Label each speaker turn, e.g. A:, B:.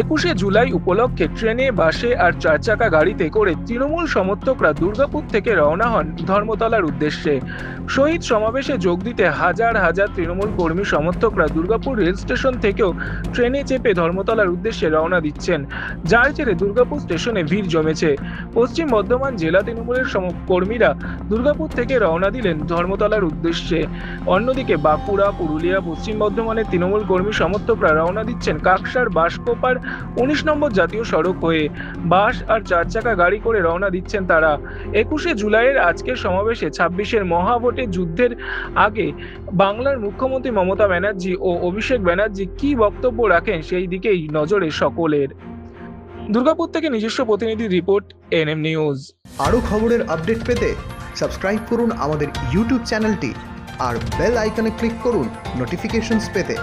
A: একুশে জুলাই উপলক্ষে ট্রেনে, বাসে আর চার চাকা গাড়িতে করে তৃণমূল সমর্থকরা দুর্গাপুর থেকে রওনা হন ধর্মতলার উদ্দেশ্যে। শহীদ সমাবেশে যোগ দিতে হাজার হাজার তৃণমূল কর্মী সমর্থকরা দুর্গাপুর রেল স্টেশন থেকেও ট্রেনে চেপে ধর্মতলার উদ্দেশ্যে রওনা দিচ্ছেন। যার জেরে দুর্গাপুর স্টেশনে ভিড় জমেছে। পশ্চিম বর্ধমান জেলা তৃণমূলের কর্মীরা দুর্গাপুর থেকে রওনা দিলেন ধর্মতলার উদ্দেশ্যে। অন্যদিকে বাঁকুড়া, পুরুলিয়া, পশ্চিম বর্ধমানের তৃণমূল কর্মী সমর্থকরা রওনা দিচ্ছেন কাকসার বাসকোপার উনিশ নম্বর জাতীয় সড়ক হয়ে বাস আর চার চাকা গাড়ি করে রওনা দিচ্ছেন তারা। একুশে জুলাইয়ের আজকের সমাবেশে ছাব্বিশের মহাভোটে যুদ্ধের আগে বাংলার মুখ্যমন্ত্রী মমতা ব্যানার্জি ও অভিষেক ব্যানার্জি কি বক্তব্য রাখেন সেই দিকেই নজরে সকলের। দুর্গাপুর থেকে নিজস্ব প্রতিনিধি রিপোর্ট, এনএম নিউজ।
B: আরও খবরের আপডেট পেতে সাবস্ক্রাইব করুন আমাদের ইউটিউব চ্যানেলটি আর বেল আইকনে ক্লিক করুন নোটিফিকেশনস পেতে।